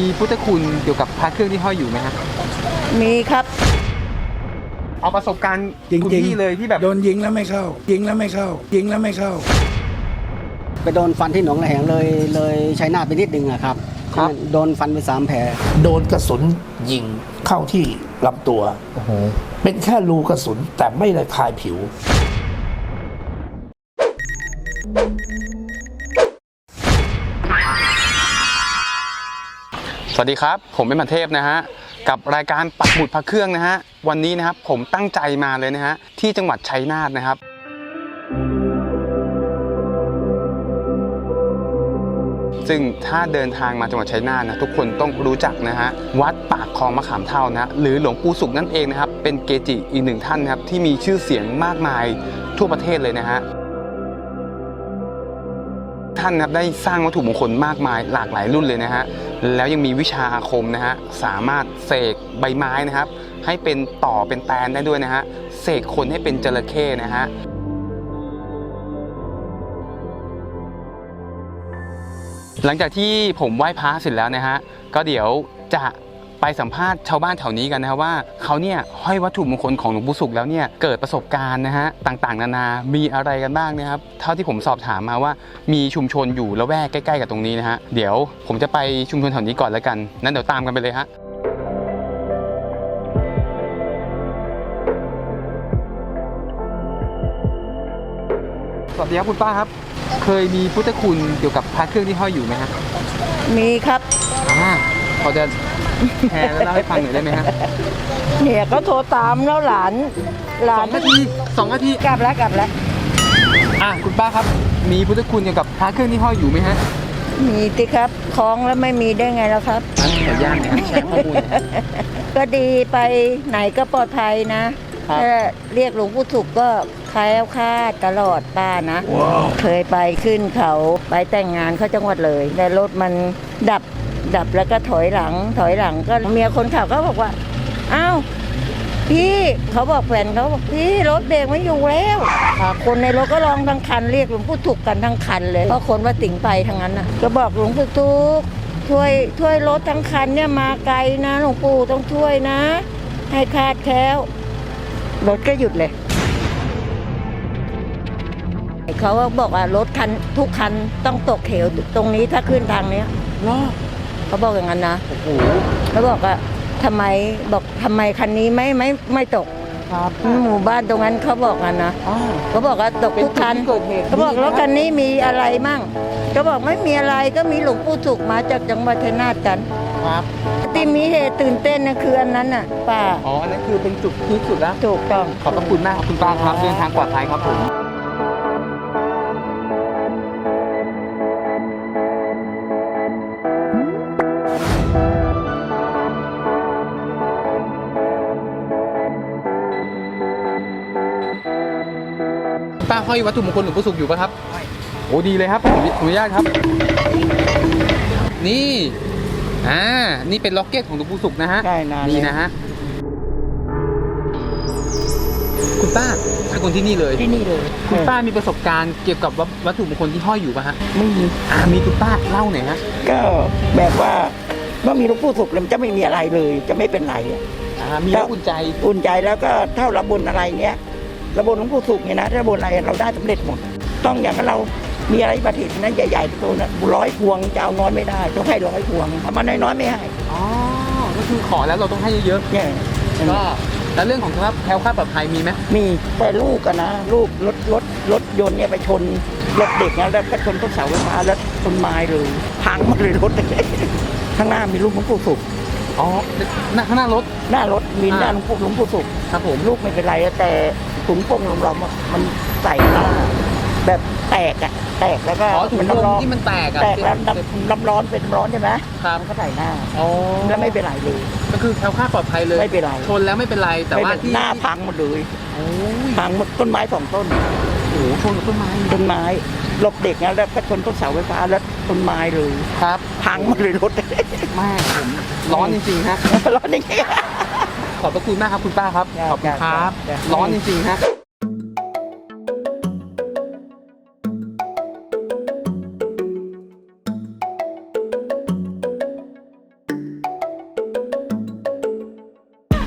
มีพุทธคุณเกี่ยวกับพระเครื่องที่ห้อยอยู่ไหมฮะมีครับ เอาประสบการณ์จริงคุณจริงพี่เลยที่แบบโดนยิงแล้วไม่เข้า ยิงแล้วไม่เข้า ยิงแล้วไม่เข้า ไปโดนฟันที่หนองระแหงเลยเลยใช้หน้าไปนิดนึงอะครับ ครับ โดนฟันไปสามแผล โดนกระสุนยิงเข้าที่ลำตัว โอ้โหเป็นแค่รูกระสุนแต่ไม่ระคายผิว วัสดีครับ ผมเป็นมันเทพนะฮะ กับรายการปักหมุดพระเครื่องนะฮะ วันนี้นะครับผมตั้งใจมาเลยนะฮะ ที่จังหวัดชัยนาทนะครับ ซึ่งถ้าเดินทางมาจังหวัดชัยนาทนะทุกคนต้องรู้จักนะฮะ วัดปากคลองมะขามเท่านะหรือหลวงปู่สุขนั่นเองนะครับ เป็นเกจิอีกหนึ่งท่านนะครับที่มีชื่อเสียงมากมายทั่วประเทศเลยนะฮะ ท่านนะครับได้สร้างวัตถุมงคลมากมายหลากหลายรุ่นเลยนะฮะแล้วยังมีวิชาอาคมนะฮะสามารถเสกใบไม้นะครับ ให้เป็นต่อเป็นแตนได้ด้วยนะฮะเสกคนให้เป็นจระเข้นะฮะหลังจากที่ผมไหว้พระเสร็จแล้วนะฮะก็เดี๋ยวจะ ไปสัมภาษณ์ชาวบ้านแถวนี้กันนะครับว่าเขาเนี่ยห้อยวัตถุมงคลของหลวงปู่สุขแล้วเนี่ยเกิดประสบการณ์นะฮะต่างๆ นานา มีอะไรกันบ้างนะครับเท่าที่ผมสอบถามมาว่ามีชุมชนอยู่ละแวกใกล้ๆกับตรงนี้นะฮะเดี๋ยวผมจะไปชุมชนแถวนี้ก่อนแล้วกันนั้นเดี๋ยวตามกันไปเลยฮะสวัสดีครับคุณป้าครับ เคยมีพุทธคุณเกี่ยวกับพระเครื่องที่ห้อยอยู่ไหมฮะมีครับอ่าพอจะ แชร์แล้วเล่าให้ฟังหน่อยได้ไหมฮะเนี่ยก็โทรตามแล้วหลานหลาสอนงนาทีสองนาทีกลับแล้วกลับแล้ว อะคุณป้าครับ มีพุทธคุณเกี่ยวกับพระเครื่องที่ห้อยอยู่ไหมฮะมีสิครับคล้องแล้วไม่มีได้ไงแล้วครับอันขออนุญาตนะแชร์ข้อมูลหน่อยฮะก็ดีไปไหนก็ปลอดภัยนะครับ ถ้าเรียกหลวงปู่สุขก็คล้ายคลาดตลอดป้านะ เคยไปขึ้นเขาไปแต่งงานเข้าจังหวัดเลยแต่รถมันดับ ดับแล้วก็ถอยหลัง ถอยหลังก็เมียคนขับก็บอกว่าอ้าวพี่เขาบอกแฟนเขาบอกพี่รถเบรกไม่อยู่แล้วคนในรถก็ร้องทั้งคันเรียกหลวงปู่ถูกกันทั้งคันเลยเพราะคนว่าติ่งไปทั้งนั้นน่ะก็บอกหลวงปู่ทุกช่วยช่วยรถทั้งคันเนี่ยมาไกลนะหลวงปู่ต้องช่วยนะ ให้คาดแคล้วรถก็หยุดเลยเขาก็บอกว่ารถคันทุกคันต้องตกเหวตรงนี้ถ้าขึ้นทางเนี้ยเนาะ เขาบอกอย่างนั้นนะโอ้โหแล้วบอกว่าทำไมบอกทำไมคันนี้ไม่ไม่ไม่ตก ครับหมู่บ้านตรงนั้นเขาบอกกันนะอ๋อเขาบอกว่าตกทุกคันเป็นจุดที่เกิดเหตุ เขาบอกรถคันนี้มีอะไรมั่งก็บอกไม่มีอะไรก็มีหลวงปู่สุกมาจากจังหวัดชัยนาทกัน ครับที่มีเหตุตื่นเต้นนะคืออันนั้นน่ะป้าอ๋ออันนั้นคือเป็นจุดพีคสุดแล้วถูกต้อง ขอบพระคุณมากครับคุณป้าครับเดินทางปลอดภัยครับผม ห้อยวัตถุมงคลหลวงปู่สุขอยู่ปะครับโอ้ดีเลยครับผมขออนุญาตครับ นี่อ่านี่เป็นล็อกเก็ตของหลวงปู่สุขนะฮะใช่นานแล้วนี่นะฮะคุณป้าเป็นคนที่นี่เลย ที่นี่เลยคุณป้ามีประสบการณ์เกี่ยวกับวัตถุมงคลที่ห้อยอยู่ป่ะฮะไม่มีอ่ามีคุณป้าเล่าหน่อยฮะก็แบบว่าเมื่อมีหลวงปู่สุขแล้วมันจะไม่มีอะไรเลย จะไม่เป็นไรอะอ่ามีแล้วอุ่นใจ อุ่นใจแล้วก็ถ้าเราบนอะไรเนี้ยเราบนหลวงปู่สุขเนี่ยนะถ้าบนอะไรเราได้สำเร็จหมด ต้องอย่างกับเรามีอะไรประทินนะใหญ่ๆตัวนะร้อยพวงจะเอาน้อยไม่ได้ ต้องให้ร้อยพวงเอามาน้อยๆไม่ให้อ๋อก็คือขอแล้วเราต้องให้เยอะเนี่ยๆก็แล้วเรื่องของครับแคล้วคลาดปลอดภัยมีไหมมีแต่ลูกกันนะลูกรถรถรถยนต์เนี่ยไปชนรถเด็กนะแล้วก็ชนต้นเสาไฟฟ้าแล้วต้นไม้เลยพังหมดเลยรถข้างหน้ามีลูกหลวงปู่สุขอ๋อหน้าข้างหน้ารถหน้ารถมีหน้าหลวงปู่หลวงปู่สุขครับผมลูกไม่เป็นไรอะแต่ ถุงโป่งลมๆอะมันใส่หน้าแบบแตกอะแตกแล้วก็อ๋อถุงมันลมร้อนที่มันแตกอะแตกแล้วน้ำน้ำร้อนเป็นร้อนใช่ไหมครับมันก็ใส่หน้าอ๋อแล้วไม่เป็นไรเลย ก็คือแคล้วคลาดปลอดภัยเลยไม่เป็นไรชนแล้วไม่เป็นไรแต่ว่าไม่เป็นที่หน้าพังหมดเลยโอ้ยพังหมดต้นไม้สองต้นโอ้โหชนกับต้นไม้ต้นไม้หลบเด็กนะแล้วก็ชนต้นเสาไฟฟ้าแล้วต้นไม้เลยครับ พังหมดเลยรถแม่ผมร้อนจริงๆฮะร้อนอย่างเงี้ย ขอบพระคุณมากครับคุณป้าครับขอบคุณครับร้อนจริงๆฮะ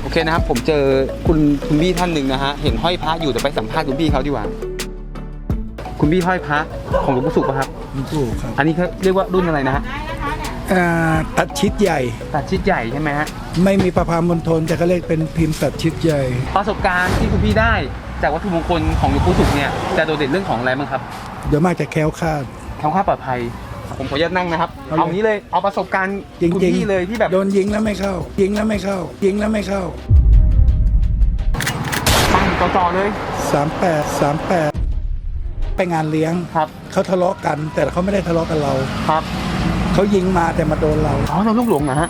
โอเคนะครับ ผมเจอคุณคุณพี่ท่านหนึ่งนะฮะ เห็นห้อยพระอยู่แต่ไปสัมภาษณ์คุณพี่เขาดีกว่า คุณพี่ห้อยพระของหลวงปู่สุขปะครับ ถูกครับ อันนี้เขาเรียกว่ารุ่นอะไรนะฮะ อ่าตัดชิดใหญ่ ตัดชิดใหญ่ใช่ไหมฮะ ไม่มีประพามณฑลแต่ก็เรียกเป็นพิมพ์ตัดชิดใหญ่ ประสบการณ์ที่คุณพี่ได้จากวัตถุมงคลของหลวงปู่สุขเนี่ยจะโดดเด่นเรื่องของอะไรบ้างครับโดยมากจะแคล้วคลาด แคล้วคลาดปลอดภัย ผมขออนุญาตนั่งนะครับ เอาเลยเอานี้เลย เอาประสบการณ์จริงคุณจริงพี่เลยที่แบบ โดนยิงแล้วไม่เข้า ยิงแล้วไม่เข้า ยิงแล้วไม่เข้า ปังต่อๆเลย 38 38 ไปงานเลี้ยง ครับ เขาทะเลาะกัน แต่เขาไม่ได้ทะเลาะกันเรา ครับ เขายิงมาแต่มาโดนเรา อ๋อเราลูกหลงนะฮะ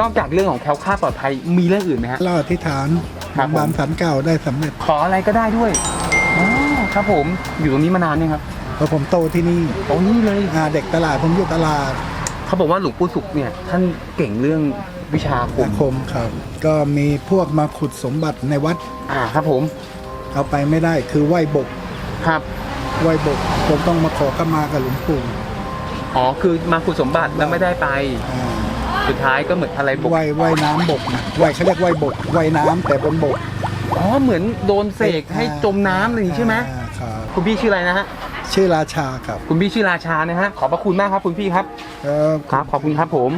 นอกจากเรื่องของแคล้วคลาดปลอดภัยมีเรื่องอื่นไหมฮะ เราอธิษฐานครับผม บานสันเก่าได้สำเร็จขออะไรก็ได้ด้วยอ๋อครับผมอยู่ตรงนี้มานานเนี่ยงครับเพราะผมโตที่นี่ตรงนี้เลยอ่าเด็กตลาดผมอยู่ตลาดเขาบอกว่าหลวงปู่สุขเนี่ย ท่านเก่งเรื่องวิชาคอามคมครับ ก็มีพวกมาขุดสมบัติในวัดอ่าครับผมเอาไปไม่ได้คือไหว้บกครับ ไหว้บกผมต้องมาขอขมากับหลวงปู่ อ๋อคือมาขุดสมบัติแล้วไม่ได้ไปอ่าสุดท้ายก็เหมือนอะไรบกไหว้ไหว้น้ำบกนะไหว้เขาเรียกไหว้บกไหว้น้ำแต่บนบกอ๋อเหมือนโดนเสกให้จมน้ำอะไรอย่างนี้ใช่ไหมอ่าครับคุณพี่ชื่ออะไรนะฮะชื่อราชาครับคุณพี่ชื่อราชานะฮะขอบพระคุณมากครับคุณพี่ครับเอ่อครับ ขอบคุณครับผม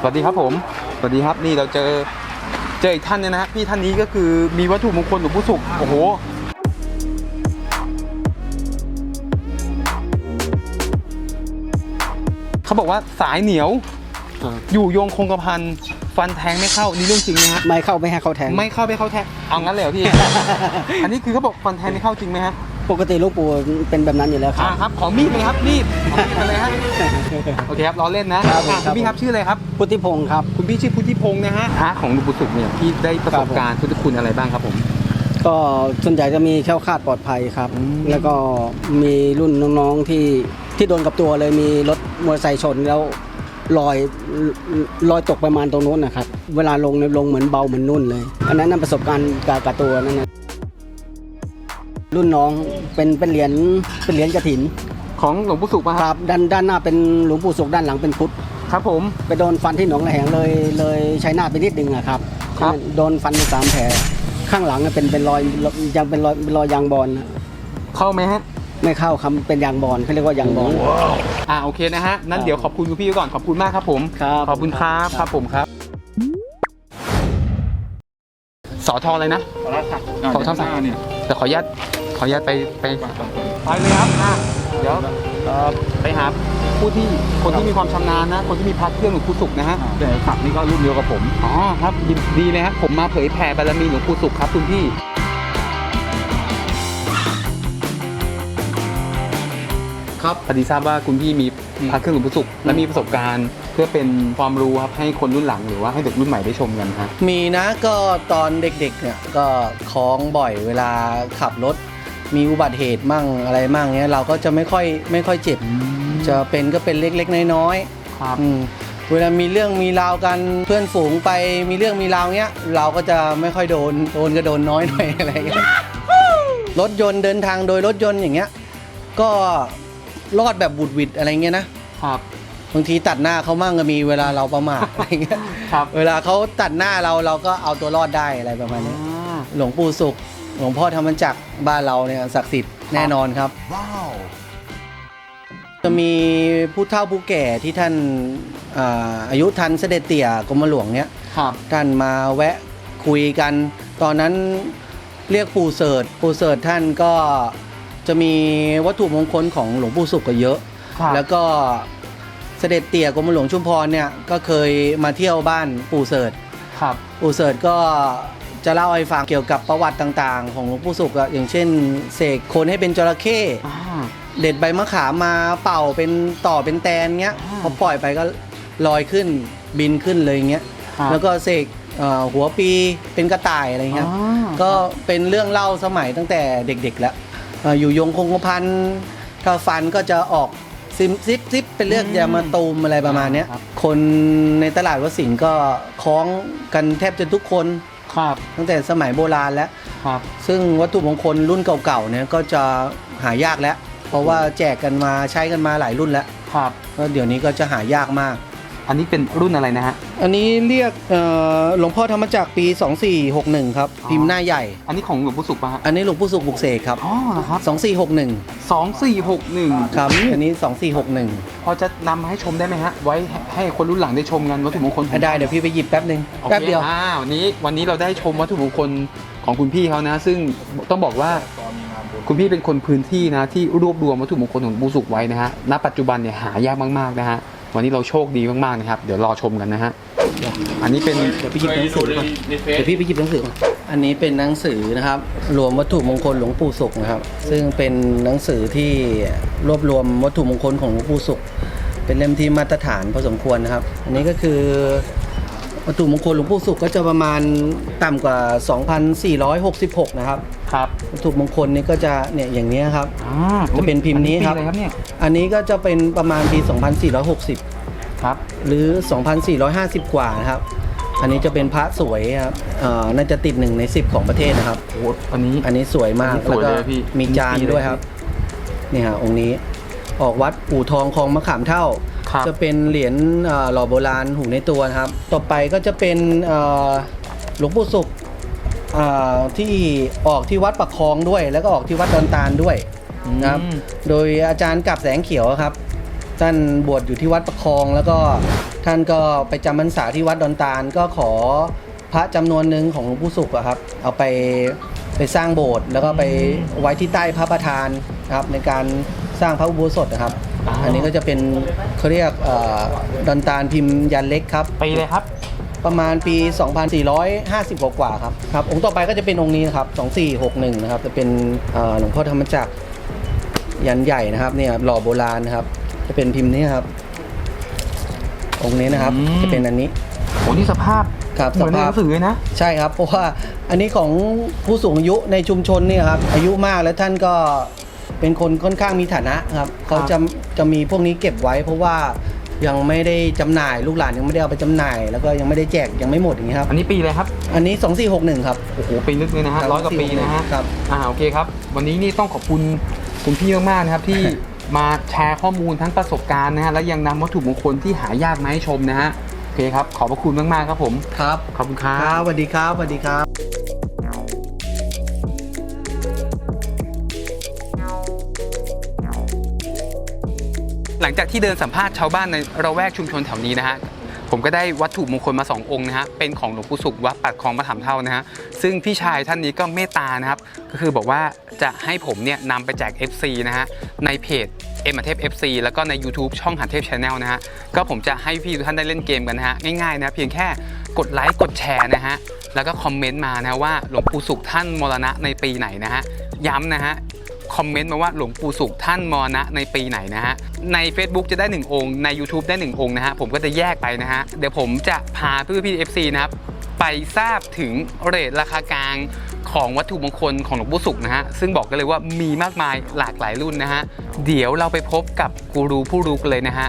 สวัสดีครับผม สวัสดีครับนี่เราเจอ เจออีกท่านเนี่ยนะฮะพี่ท่านนี้ก็คือมีวัตถุมงคลหลวงปู่สุขโอ้โหเขาบอกว่าสายเหนียว อยู่โยงคงกระพันฟันแทงไม่เข้านี่เรื่องจริงไหมฮะไม่เข้าไม่ให้เข้าแทง ไม่เข้าไม่เข้าแทงเอางั้นเลยเหรอพี่ อันนี้คือเขาบอกฟันแทงไม่เข้าจริงไหมฮะ ปกติหลูกปู่เป็นแบบนั้นอยู่แล้วครัอ่าบครับขอมีดเลยครับมีดขอมีดมาเลยฮะโอเคครับล้อเล่นนะครับผมอะครัคุบณพี่ครับชื่ออะไรครับ พุทธิพงศ์ครับ คุณพี่ชื่อพุทธิพงศ์นะฮะพระของหลวงปู่สุขเนี่ยพี่ได้ประสบการณ์พุทธคุณอะไรบ้างครับผม ก็ส่วนใหญ่จะมีแคล้วคลาดปลอดภัยครับ อืม แล้วก็มีรุ่นน้องๆที่ที่โดนกับตัวเลยมีรถมอเตอร์ไซค์ชนแล้วลอยลอยตกประมาณตรงนู้นนะครับ เวลาลงเนี่ยลงเหมือนเบาเหมือนนุ่นเลย อันนั้นนะประสบการณ์กับกับตัวนั่นนะ รุ่นน้องเป็นเป็นเหรียญเป็นเหรียญกระถินของหลวงปู่สุขป่ะคครับรับด้านด้านหน้าเป็นหลวงปู่สุขด้านหลังเป็นพุทธครับผมไปโดนฟันที่หนองระแหงเลยเลยใช้หน้าไปนิดนึงอะครับครับ โดนฟันไปสามแผลข้างหลังเนี่ยเป็นเป็นรอยยังเป็นรอยเป็นรอยยางบอลนะเข้าไหมฮะไม่เข้าคำเป็นยางบอลเขาเรียกว่ายางบอลอ่าโอเคนะฮะนั้นครับเดี๋ยวขอบคุณคุณพี่ก่อนขอบคุณมากครับผมครับขอบคุณครับครับผมครับสอทออะไรนะสอทอสามเนี่ยแต่ขออนุญาต ขออนุญาตไปไปไปเลยครับอะเดี๋ยวเอ่อไปหาผู้ที่คนที่มีความชำนาญนะ คนที่มีพักเครื่องหลวงปู่สุขนะฮะแต่ฝักนี่ก็รุ่นเดียวกับผม อ๋อครับดีดีเลยครับผมมาเผยแผ่บารมีหลวงปู่สุขครับคุณพี่ครับพอดีทราบว่าคุณพี่มีพระเครื่องหลวงปู่สุขและมีประสบการณ์ เพื่อเป็นความรู้ครับให้คนรุ่นหลังหรือว่าให้เด็กรุ่นใหม่ได้ชมกันฮะมีนะก็ตอนเด็กๆเนี่ยก็คล้องบ่อยเวลาขับรถ มีอุบัติเหตุมั่งอะไรมั่งเนี้ยเราก็จะไม่ค่อยไม่ค่อยเจ็บ จะเป็นก็เป็นเล็กๆน้อยครับๆอืมเวลามีเรื่องมีราวกันเพื่อนฝูงไปมีเรื่องมีราวเงี้ยเราก็จะไม่ค่อยโดนโดนก็โดนน้อยหน่อยอะไรเงี้ยรถยนต์เดินทางโดยรถยนต์อย่างเงี้ย ก็รอดแบบบุดหวิดอะไรเงี้ยนะครับบางทีตัดหน้าเขามั่งก็มีเวลาเราประมาทอะไรเงี้ยครับ เวลาเขาตัดหน้าเราเราก็เอาตัวรอดได้อะไรประมาณนี้ หลวงปู่สุข หลวงพ่อธรรมจักรบ้านเราเนี่ยศักดิ์สิทธิ์แน่นอนครับจะมีผู้เฒ่าผู้แก่ที่ท่านอาอายุทันเสด็จเตี่ยกรมหลวงเนี่ยครับ ท่านมาแวะคุยกัน ตอนนั้นเรียกปู่เสิร์ชปู่เสิร์ชท่านก็จะมีวัตถุมงคลของหลวงปู่สุขก็เยอะ ครับแล้วก็เสด็จเตี่ยกรมหลวงชุมพรเนี่ยก็เคยมาเที่ยวบ้านปู่เสิร์ช ครับ ปู่เสิร์ชก็ จะเล่าให้ฟังเกี่ยวกับประวัติต่างๆ ของหลวงปู่สุขอะอย่างเช่น เสกคนให้เป็นจระเข้อ่า เด็ดใบมะขามมาเป่าเป็นต่อเป็นแตนเงี้ยอ่า พอปล่อยไปก็ลอยขึ้นบินขึ้นเลยเงี้ยครับแล้วก็เสกเอ่อหัวปีเป็นกระต่ายอะไรเงี้ย อ๋อ ก็เป็นเรื่องเล่าสมัยตั้งแต่เด็กๆแล้วเอ่ออยู่ยงคงกระพันถ้าฟันก็จะออกซิมซิปซิปเป็นเลือกยามาตูมอะไรประมาณเนี้ย ครับ คนในตลาดวัดสิงห์ก็คล้องกันแทบจะทุกคน ครับตั้งแต่สมัยโบราณแล้ว ครับซึ่งวัตถุมงคลรุ่นเก่าๆเนี่ยก็จะหายากแล้ว เพราะว่าแจกกันมาใช้กันมาหลายรุ่นแล้วครับก็เดี๋ยวนี้ก็จะหายากมาก อันนี้เป็นรุ่นอะไรนะฮะ อันนี้เรียกเอ่อหลวงพ่อธรรมจักรปี 2461 ครับ อ๋อ พิมพ์หน้าใหญ่ อันนี้ของหลวงปู่สุขป่ะฮะอันนี้หลวงปู่สุขบุกเสกครับอ๋อเหรอครับ2461 สองสี่หกหนึ่งครับ อันนี้ 2461พอจะนำมาให้ชมได้ไหมฮะ ไว้ให้คนรุ่นหลังได้ชมกันวัตถุมงคลของได้เดี๋ยวพี่ไปหยิบแป๊บหนึ่งโอคแป๊บเดียว อ่าวันนี้วันนี้เราได้ชมวัตถุมงคลของคุณพี่เขานะ ซึ่งต้องบอกว่าคุณพี่เป็นคนพื้นที่นะที่รวบรวมวัตถุมงคลของปูสุกไว้นะฮะณปัจจุบันเนี่ยหายากมากๆนะฮะ วันนี้เราโชคดีมากๆนะครับ เดี๋ยวรอชมกันนะฮะอันนี้เป็นเดี๋ยวพี่หยิบหนังสือก่อนเดี๋ยวพี่ไปหยิบหนังสือก่อนอันนี้เป็นหนังสือนะครับ รวมวัตถุมงคลหลวงปู่ศุกร์นะครับ ซึ่งเป็นหนังสือที่รวบรวมวัตถุมงคลของหลวงปู่ศุกร์เป็นเล่มที่มาตรฐานพอสมควรนะครับ อันนี้ก็คือ วัตถุมงคลหลวงปู่ศุกร์ก็จะประมาณต่ำกว่า 2,466 นะครับครับวัตถุมงคลนี้ก็จะเนี่ยอย่างนี้ยครับ อ่าจะเป็นพิมพ์นี้ครับ อัปีอะไรครับเนี่ยอันนี้ก็จะเป็นประมาณปี 2460 ครับหรือ 2,450 กว่านะครับ อันนี้จะเป็นพระสวยครับเอ่อน่าจะติดหนึ่งใน 10 ของประเทศนะครับ โอ้อันนี้ อันนี้สวยมากอันนี้สแล้ววยก็เลยพี่มีจานมีปีเลยด้วยครับนี่ฮะองค์นี้ออกวัดอู่ทองคลองมะขามเท่า ครับ จะเป็นเหรียญเอ่อหล่อโบราณหูในตัวนะครับ ต่อไปก็จะเป็นเอ่อหลวงปู่ศุกร์เอ่อที่ออกที่วัดปักคลองด้วย แล้วก็ออกที่วัดดอนตาลด้วยนะครับอืมโดยอาจารย์กับแสงเขียวครับ ท่านบวชอยู่ที่วัดประคอง แล้วก็ท่านก็ไปจำพรรษาที่วัดดอนตาลก็ขอพระจำนวนหนึ่งของหลวงปู่ศุกร์อะครับ เอาไปไปสร้างโบสถ์แล้วก็ไปไว้ที่ใต้พระประธานนะครับในการสร้างพระอุโบสถนะครับ อ๋ออัอันนี้ก็จะเป็นเขาเรียกเออดอนตาลพิมพ์ยันเล็กครับ ปีเลยครับ ประมาณปี 2450กว่ากว่าๆครับครับ องค์ต่อไปก็จะเป็นองค์นี้นะครับ 2461 นะครับ จะเป็นเอ่อหลวงพ่อธรรมจักรยันใหญ่นะครับ เนี่ยหล่อโบราณนะครับ จะเป็นพิมพ์นี้ครับ องค์นี้นะครับ อืม จะเป็นอันนี้โอ้นี่สภาพครับเหมือนในสภาหพนังสือเลยนะ ใช่ครับ เพราะว่าอันนี้ของผู้สูงอายุในชุมชนเนี่ยครับ อายุมากแล้วท่านก็ เป็นคนค่อนข้างมีฐานะครับเขาจะจะมีพวกนี้เก็บไว้ เพราะว่ายังไม่ได้จำหน่ายลูกหลานยังไม่ได้เอาไปจำหน่าย แล้วก็ยังไม่ได้แจกยังไม่หมดอย่างนี้ครับอันนี้ปีเลยครับ อันนี้ 2461 ครับโอ้โห ปีลึกเลยนะฮะร้อยกว่าปีนะฮะ ครับ อ่าโอเคครับ วันนี้นี่ต้องขอบคุณคุณพี่มากๆนะครับ ที่ มาแชร์ข้อมูลทั้งประสบการณ์นะฮะและยังนำวัตถุมงคลที่หายากมาให้ชมนะฮะโอเคครับ ขอบพระคุณมากๆครับผม ครับ ขอบคุณครัครับบ สวัสดีครับสวัสดีครับ ลังจากที่เดินสัมภาษณ์ชาวบ้านในระแวกชุมชนแถวนี้นะฮะผมก็ได้วัตถุมงคลมา 2 องค์นะฮะ เป็นของหลวงปู่สุขวัดปัดคลองมะขามเท่านะฮะ ซึ่งพี่ชายท่านนี้ก็เมตตานะครับ ก็คือบอกว่าจะให้ผมเนี่ยนำไปแจก FC นะฮะ ในเพจเอ็มเทพ FC แล้วก็ใน YouTube ช่องหันเทพชาแนลนะฮะ ก็ผมจะให้พี่ทุกท่านได้เล่นเกมกันนะฮะ ง่ายๆนะ เพียงแค่กดไลค์กดแชร์นะฮะ แล้วก็คอมเมนต์มานะว่าหลวงปู่สุขท่านมรณะในปีไหนนะฮะ ย้ำนะฮะ คอมเมนต์มาว่าหลวงปู่สุขท่านมรณะในปีไหนนะฮะ ใน Facebook จะได้ 1 องค์ ใน YouTube ได้ 1 องค์นะฮะ ผมก็จะแยกไปนะฮะ เดี๋ยวผมจะพาเพื่อนพี่ FC นะครับ ไปทราบถึงเรทราคากลางของวัตถุมงคลของหลวงปู่สุขนะฮะ ซึ่งบอกกันเลยว่ามีมากมายหลากหลายรุ่นนะฮะ เดี๋ยวเราไปพบกับกูรูผู้รู้กันเลยนะฮะ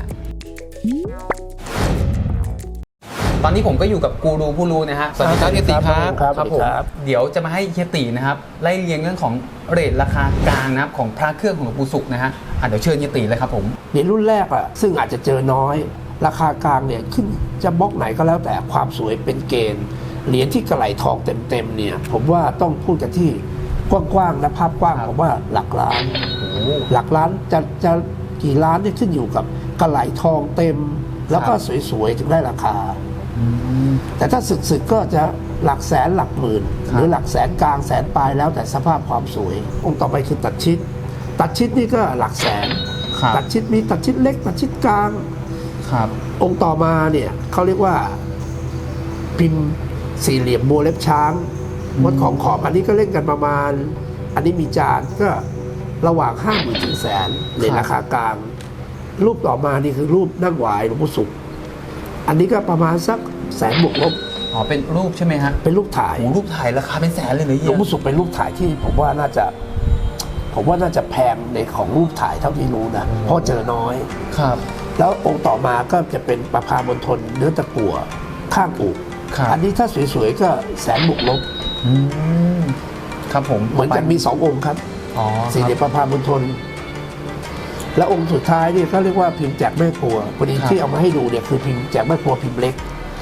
ตอนนี้ผมก็อยู่กับกูรูผู้รู้นะฮะ สวัสดีครับเฮียตีครับครับสวัสดีผมครับ เดี๋ยวจะมาให้เฮียตีนะครับ ไล่เรียงเรื่องของเรทราคากลางนะครับของพระเครื่องของหลวงปู่สุขนะฮะอะเดี๋ยวเชิญเฮียตีเลยครับผม เหรียญรุ่นแรกอะซึ่งอาจจะเจอน้อย ราคากลางเนี่ยขึ้นจะบล็อกไหนก็แล้วแต่ความสวยเป็นเกณฑ์เหรียญที่กระไหลทองเต็มๆเนี่ย ผมว่าต้องพูดกันที่กว้างๆนะภาพกว้างครับผมว่าหลักล้าน หลักล้านจะจะกี่ล้านเนี่ยขึ้นอยู่กับกระไหลทองเต็ม แล้วก็สวยๆถึงได้ราคา แต่ถ้าสึกๆก็จะหลักแสนหลักหมื่นครับหรือหลักแสนกลางแสนปลายแล้วแต่สภาพความสวย องค์ต่อไปคือตัดชิด ตัดชิดนี่ก็หลักแสนครับตัดชิดมีตัดชิดเล็ก ตัดชิดกลางครับองค์ต่อมาเนี่ยเขาเรียกว่าพิมพ์สี่เหลี่ยมบัวเล็บช้างวัดของขอบอันนี้ก็เล่นกันประมาณ อันนี้มีจานก็ระหว่างห้าหมื่นถึงแสนในครับราคากลาง รูปต่อมานี่คือรูปนั่งหวายหลวงปู่สุข อันนี้ก็ประมาณสักแสนบวกลบอ๋อเป็นรูปใช่ไหมฮะเป็นรูปถ่ายโอ้รูปถ่ายราคาเป็นแสนเลยเหรอหเฮีลยวงปู่สุขเป็นรูปถ่ายที่ผมว่าน่าจะ ผมว่าน่าจะแพงในของรูปถ่ายเท่าที่รู้นะเพราะเจอน้อย ครับ แล้วองค์ต่อมาก็จะเป็นประพามณฑลเนื้อตะกั่วข้างอกครับ อันนี้ถ้าสวยๆก็แสนบวกลบ อืมครับผมเหมือนกันมีสององค์ครับอ๋อสี่เหลี่ยมประพามณฑล แล้วองค์สุดท้ายเนี่ยก็เรียกว่าพิมพ์แจกแม่ครัวพอดีครับที่เอามาให้ดูเนี่ยคือพิมพ์แจกแม่ครัวพิมพ์เล็ก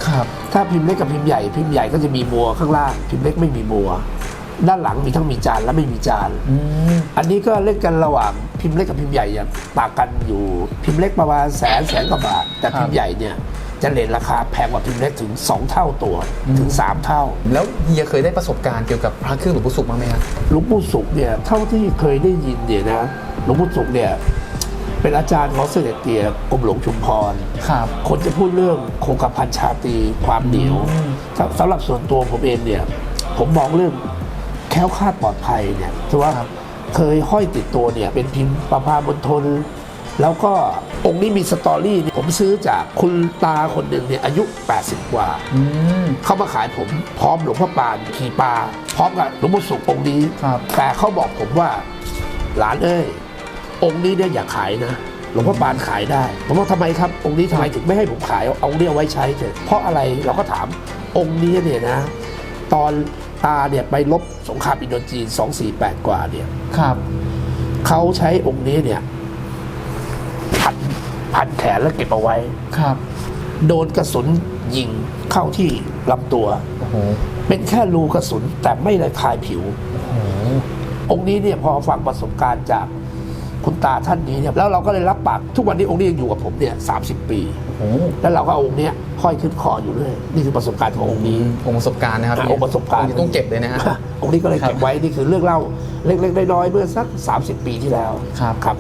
ครับ ถ้าพิมพ์เล็กกับพิมพ์ใหญ่พิมพ์ใหญ่ก็จะมีบัวข้างล่างพิมพ์เล็กไม่มีบัว ด้านหลังมีทั้งมีจานและไม่มีจานอืมอันนี้ก็เล่นกันระหว่างพิมพ์เล็กกับพิมพ์ใหญ่เนี่ยต่างกันอยู่พิมพ์เล็กประมาณแสนแสนกว่าบาท แต่พิมพ์ใหญ่เนี่ยจะเลทราคาแพงกว่าพิมพ์เล็กถึง 2 เท่าตัวถึง 3 เท่า แล้วเฮียเคยได้ประสบการณ์เกี่ยวกับพระเครื่องหลวงปู่ศุกร์บ้างไหมครับหลวงปู่ศุกร์เนี่ยเท่าที่เคยได้ยินเนี่ยนะหลวงปู่ศุกร์เนี่ย เป็นอาจารย์ของเสด็จเตี่ยกรมหลวงชุมพร ครับ คนจะพูดเรื่องโคงกระพันชาตรีความเหนียวอืมสำสำหรับส่วนตัวผมเองเนี่ย ผมมองเรื่องแคล้วคลาดปลอดภัยเนี่ยถือว่าเคยห้อยติดตัวเนี่ย เป็นพิมพ์ประพาบนทน แล้วก็องค์นี้มีสตอรี่เนี่ยผมซื้อจากคุณตาคนหนึ่งเนี่ยอายุ 80 กว่า อืม เขามาขายผมพร้อมหลวงพ่อปานขี่ปลาพร้อมกับหลวงปู่ศุกร์องค์นี้ ครับ แต่เขาบอกผมว่า หลานเอ้ย องค์นี้เนี่ยอย่าขายนะหลวงพ่อปานขายได้ผมว่าทำไมครับ องค์นี้ทำไมถึงไม่ให้ผมขายเอาองค์นี้เอาไว้ใช้เถอะเพราะอะไรเราก็ถามองค์นี้เนี่ยนะ ตอนตาเนี่ยไปลบสงครามอินโดจีน 248 กว่าเนี่ยครับเขาใช้องค์นี้เนี่ยพันพันแขนแล้วเก็บเอาไว้ครับ โดนกระสุนยิงเข้าที่ลำตัว โอ้โหเป็นแค่รูกระสุนแต่ไม่ระคายผิว โอ้โหองค์นี้เนี่ยพอฟังประสบการณ์จาก คุณตาท่านนี้เนี่ยแล้วเราก็เลยรับปากทุกวันนี้องค์นี้ยังอยู่กับผมเนี่ยสาปีโอ้โหแล้วเราก็เอาองค์เนี้ยห้อยขึ้นคออยู่เรื่อยนี่คือประสบการณ์ขององค์นี้ องค์ประสบการณ์นะครับอะองค์ประสบการณ์ องค์ต้องเก็บเลยนะฮะ องค์นี้ก็เลยเก็บไว้นี่คือเรื่องเล่าเล็กๆน้อยๆเมื่อสัก 30 ปีที่แล้วครับ ครับ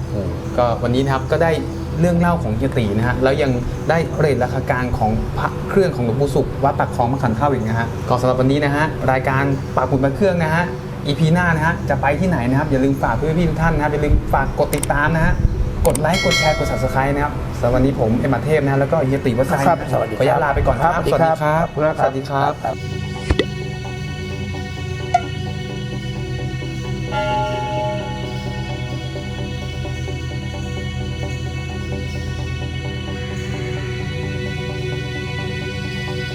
ก็วันนี้นะครับก็ได้เรื่องเล่าของเฮียตีนะฮะแล้วยังได้เรทราคากลางของพระเครื่องของหลวงปู่ศุกร์วัดปากคลองมะขันเท่าอีกนะฮะก็สำหรับวันนี้นะฮะรายการปากหมุดพระเครื่องนะฮะ EP หน้านะฮะจะไปที่ไหนนะครับ อย่าลืมฝากเพื่อนพี่ๆทุกท่านนะครับอย่าลืมฝากกดติดตามนะฮะกดไลค์กดแชร์กด subscribe นะครับสำหรับวันนี้ผมเอ็มอาเทพนะฮะแล้วก็เฮียตีวัดไซครับสวัสดีขออนุญาตลาไปก่อนครับ สวัสดีครับ สวัสดีครับขอบคุณครับสวัสดีครับครับ